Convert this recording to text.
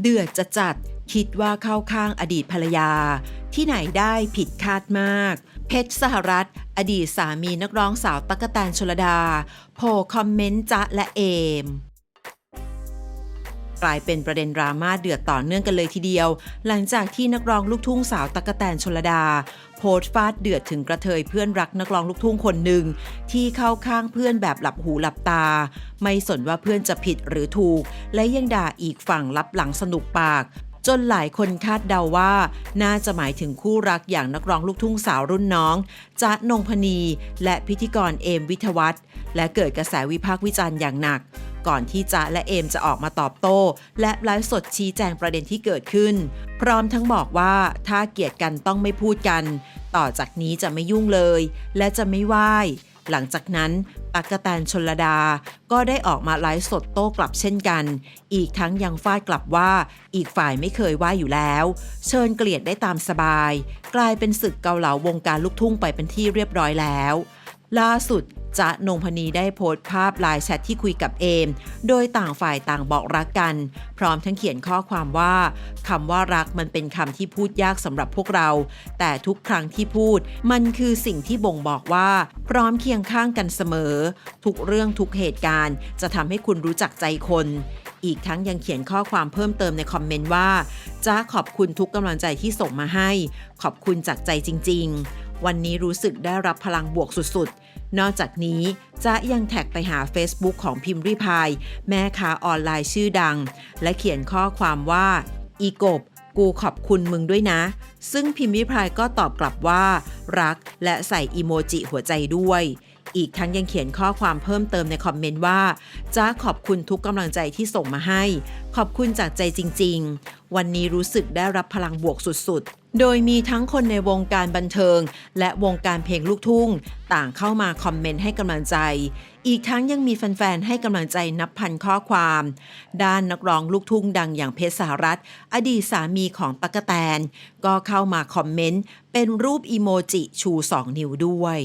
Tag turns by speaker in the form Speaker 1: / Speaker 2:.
Speaker 1: เดือดจะจัดคิดว่าเข้าข้างอดีตภรรยา ที่ไหนได้ผิดคาดมาก เพชรสหรัฐ อดีตสามีนักร้องสาวตั๊กแตนชลดาโพลคอมเมนต์จ๊ะและเอม กลายเป็นประเด็นดราม่าเดือดต่อเนื่องกันเลยทีเดียว หลังจากที่นักร้องลูกทุ่งสาวตั๊กแตนชลดา โพสต์ฟาดเดือดถึงกระเทยเพื่อนรักนักร้องลูกทุ่งคนหนึ่ง ที่เข้าข้างเพื่อนแบบหลับหูหลับตา ไม่สนว่าเพื่อนจะผิดหรือถูก และยังด่าอีกฝั่งรับหลังสนุกปากจนหลายคนคาดเดาว่า น่าจะหมายถึงคู่รักอย่างนักร้องลูกทุ่งสาวรุ่นน้องจ๊ะนงพนี และพิธีกรเอมวิทวัฒน์และเกิดกระแสวิพากษ์วิจารณ์อย่างหนัก ก่อนที่จ๊ะและเอมจะออกมาตอบโต้ และไลฟ์สดชี้แจงประเด็นที่เกิดขึ้น พร้อมทั้งบอกว่าถ้าเกลียดกันต้องไม่พูดกัน ต่อจากนี้จะไม่ยุ่งเลย และจะไม่ไหว้หลังจากนั้นตักกะแตนชนลดา ก็ได้ออกมาไลฟ์สดโต้กลับเช่นกัน อีกทั้งยังฟาดกลับว่าอีกฝ่ายไม่เคยว่าอยู่แล้ว เชิญเกลียดได้ตามสบาย กลายเป็นศึกเกาเหลาวงการลูกทุ่งไปเป็นที่เรียบร้อยแล้ว ล่าสุดจ๊ะนงพนีได้โพสต์ภาพลน์แชทที่คุยกับเอม โดยต่างฝ่ายต่างบอกรักกัน พร้อมทั้งเขียนข้อความว่าคำว่ารักมันเป็นคำที่พูดยากสำหรับพวกเรา แต่ทุกครั้งที่พูด มันคือสิ่งที่บ่งบอกว่า พร้อมเคียงข้างกันเสมอ ทุกเรื่องทุกเหตุการณ์ จะทำให้คุณรู้จักใจคน อีกทั้งยังเขียนข้อความเพิ่มเติมในคอมเมนต์ว่าจ้าขอบคุณทุกกำลังใจที่ส่งมาให้ ขอบคุณจากใจจริง ๆ วันนี้รู้สึกได้รับพลังบวกสุดๆ นอกจากนี้จ๊ะยังแท็กไปหา Facebook ของพิมพ์ริพาย แม่ค้าออนไลน์ชื่อดัง และเขียนข้อความว่า อีกบ กูขอบคุณมึงด้วยนะ ซึ่งพิมพ์ริพายก็ตอบกลับว่า รักและใส่อีโมจิหัวใจด้วย อีกทั้งยังเขียนข้อความเพิ่มเติมในคอมเมนต์ว่าจ้าขอบคุณทุกกำลังใจที่ส่งมาให้ ขอบคุณจากใจจริง ๆ วันนี้รู้สึกได้รับพลังบวกสุดๆ โดยมีทั้งคนในวงการบันเทิง และวงการเพลงลูกทุ่ง ต่างเข้ามาคอมเมนต์ให้กำลังใจ อีกทั้งยังมีแฟนๆให้กำลังใจนับพันข้อความ ด้านนักร้องลูกทุ่งดังอย่างเพชรสหรัฐอดีตสามีของตั๊กแตน ก็เข้ามาคอมเมนต์เป็นรูปอีโมจิชู2นิ้วด้วย